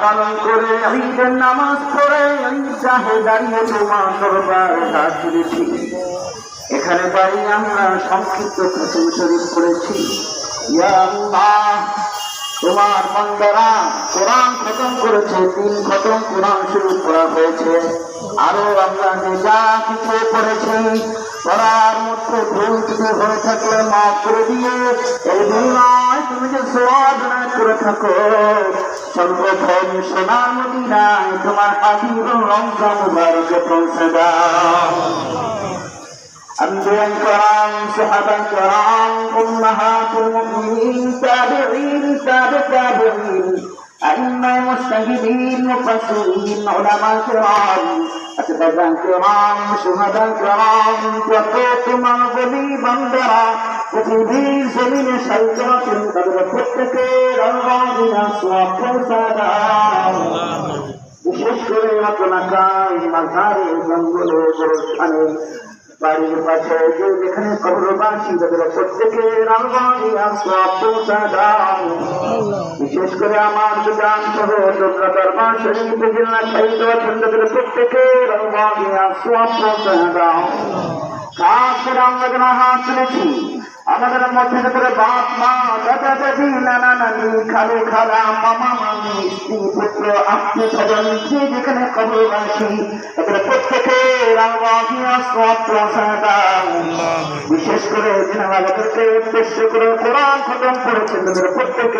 পালন করে ঈদের নামাজ পড়ে চাহে দাঁড়িয়ে তোমার দরবার এখানে পাই আমরা সংক্ষিপ্ত খসুম শরীর করেছি তোমার বান্দারা কোরআন খতম করেছে তিন খতম কোরআন শুরু করা হয়েছে। আরও আমরা যা কিছু করেছি পড়ার মধ্যে ভুল কিছু হয়ে থাকলে মাফ করে দিয়ে এই দুনিয়ায় তুমি যে সোয়াদনা করে থাকো সর্বপ্রথম সোনার মদিনায় তোমার হাবিব রমজান মুবারকে পৌঁছে দাও أنبياء الكرام صحابة الكرام أمهات المؤمنين تابعين تابع تابعين أئمة مجتهدين مفسرين علماء كرام সিফাতান কিরাম সুহাদান কিরাম প্রত্যেক মানবী বান্দারা পৃথিবীর জমিনে সাইকাতুন তাদের প্রত্যেকের বাড়ির পাশে যেখানে কবরবাসী তাদের প্রত্যেকের আল্লাহ বিনা সওয়াব পৌঁছাদা বিশেষ করে আমার দোকান সহ তোমরা দরবার শরীফে জেলা খাইতে আছেন তাদের প্রত্যেকের আলমারিয়া সব পৌঁছা দাও। খাস করে আমরা যেন হাত তুলেছি? আমাদের মধ্যে করে বাপ মা, দাদা দাদি, নানা নানি, খালে খালা, মামা মামি, স্ত্রী, পুত্র, আত্মীয় স্বজন, যে যেখানে খবর আসি তাদের প্রত্যেকে বিশেষ করে যিনি আমাদেরকে উদ্দেশ্য করে কোরআন খতম করেছেন তাদের প্রত্যেকে।